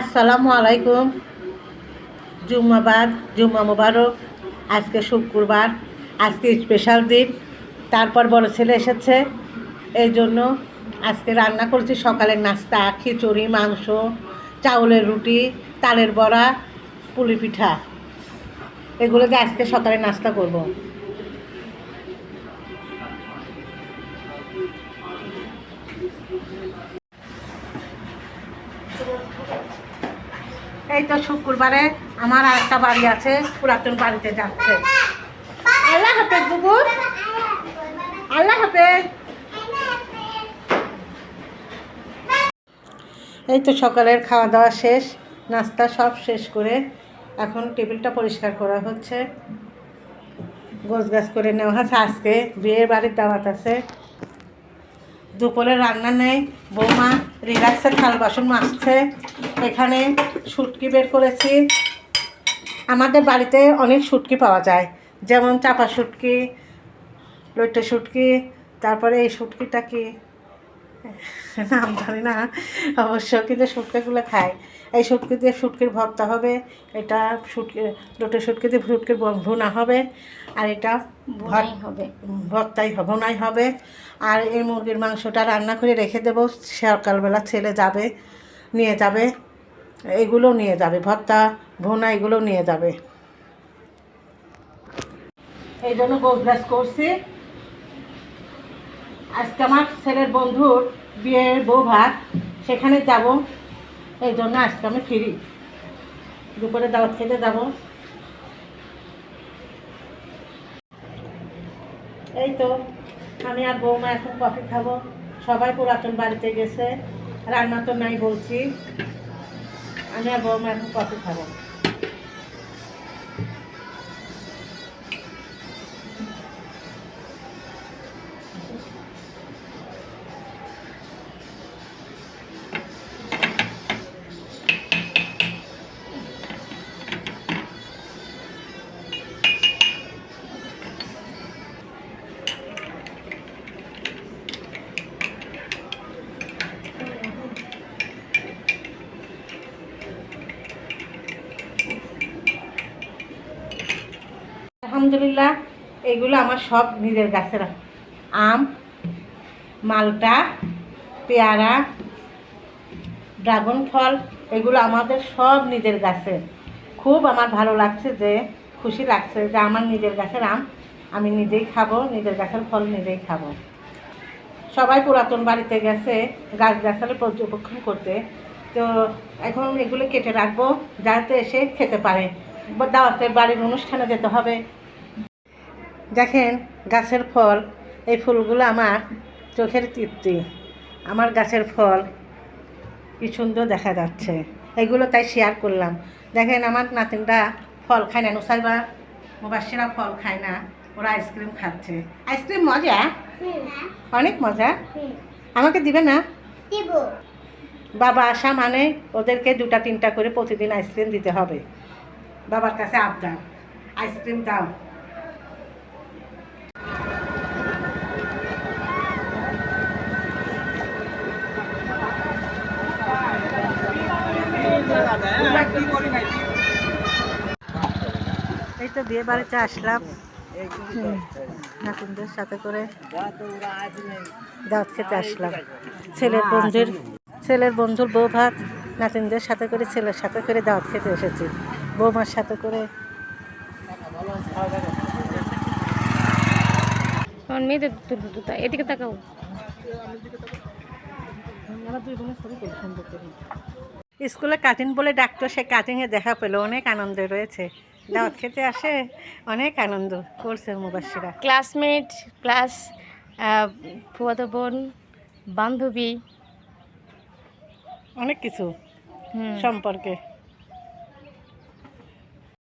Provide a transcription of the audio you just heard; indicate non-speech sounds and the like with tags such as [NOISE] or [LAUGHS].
আসসালামু আলাইকুম। জুম্মাবাদ জুম্মা মুবারক। আজকে শুক্রবার, আজকে স্পেশাল দিন। তারপর বড় ছেলে এসেছে। এই জন্য আজকে রান্না করছি সকালের নাস্তা, খিচুড়ি, মাংস, চাউলের রুটি, তালের বড়া, পুলি পিঠা। এগুলো দিয়ে আজকে সকালে নাস্তা করব। এই তো শুক্রবারে আমার একটা বাড়ি আছে, পুরাতন বাড়িতে যাচ্ছে। আল্লাহ হাফেজ বুবুর আল্লাহ হাফেজ। এই তো সকালের খাওয়া দাওয়া শেষ, নাস্তা সব শেষ করে এখন টেবিলটা পরিষ্কার করা হচ্ছে। গোছ গাছ করে নেওয়া হচ্ছে আজকে, বিয়ের বাড়ির দাওয়াত আছে। দুপুরে রান্না নেই, বৌমা রিল্যাক্সে থাল বাসন মাজছে। এখানে শুটকি বের করেছি। আমাদের বাড়িতে অনেক শুটকি পাওয়া যায়। যেমন চাপা শুটকি লইটে শুটকি তারপরে এই শুটকিটা কি? [LAUGHS] নাম জানি না অবশ্য কিন্তু শুটকিগুলো খায়। এই শুটকি দিয়ে শুটকির ভর্তা হবে এটা শুটকি লোটে শুটকি দিয়ে শুটকির ব- ভুনা হবে আর এটা হবে। ভর্তাই ভুনাই হবে। আর এই মুরগির মাংসটা রান্না করে রেখে দেবো সকালবেলা ছেলে যাবে। নিয়ে যাবে। এগুলো নিয়ে যাবে, ভর্তা, ভোনা এগুলো নিয়ে যাবে। এই জন্য গোছ করছি। আজকে আমার ছেলের বন্ধুর বিয়ের বউ ভাত, সেখানে যাব। এই জন্য আজকে আমি ফিরি। দুপুরে দাওয়াত খেতে যাব। এই তো, আমি আর বৌমা এখন কফি খাব। সবাই পুরাতন বাড়িতে গেছে। রান্না তো নাই বলছি। আমি আর বৌমা এখন কফি খাব। আলহামদুলিল্লাহ, এগুলো আমার সব নিজের গাছের আম, মালটা, পেয়ারা, ড্রাগন ফল, এগুলো আমাদের সব নিজের গাছের। খুব আমার ভালো লাগছে যে, খুশি লাগছে যে আমার নিজের গাছের আম আমি নিজেই খাব, নিজের গাছের ফল নিজেই খাব। সবাই পুরাতন বাড়িতে গেছে, গাছ গাছালি পর্যবেক্ষণ করতে। তো এখন এগুলো কেটে রাখব, যাতে এসে খেতে পারে। দাওয়াতের বাড়ির অনুষ্ঠানে যেতে হবে। দেখেন গাছের ফল এই ফুলগুলো আমার চোখের তৃপ্তি। আমার গাছের ফল কি সুন্দর দেখা যাচ্ছে। এগুলো তাই শেয়ার করলাম। দেখেন আমার নাতিনরা ফল খায় না নুসাইবা মুবাসিরা ফল খায় না ওরা আইসক্রিম খাচ্ছে। আইসক্রিম মজা? অনেক মজা? আমাকে দিবে না? বাবা আসা মানে ওদেরকে দুটা তিনটা করে প্রতিদিন আইসক্রিম দিতে হবে। বাবার কাছে আবদার আইসক্রিম দাও এই তো বিয়ে বাড়িতে আসলাম। নাতিনদের সাথে করে দাওয়াত খেতে আসলাম। ছেলের বন্ধুর ছেলের বন্ধুর বউ ভাত নাতিনদের সাথে করে ছেলের সাথে করে দাওয়াত খেতে এসেছি। বৌমার সাথে করে। আমার মেয়েদের দুটা এদিকে তাকাও। স্কুলে কাটিং বলে ডাক্তার সে কাটিংয়ে দেখা পেল অনেক আনন্দ রয়েছে। দাওয়াত খেতে আসে। অনেক আনন্দ করছে মুবাসিরা ক্লাসমেট ক্লাস ফুয়াতো বোন বান্ধবী। অনেক কিছু সম্পর্কে।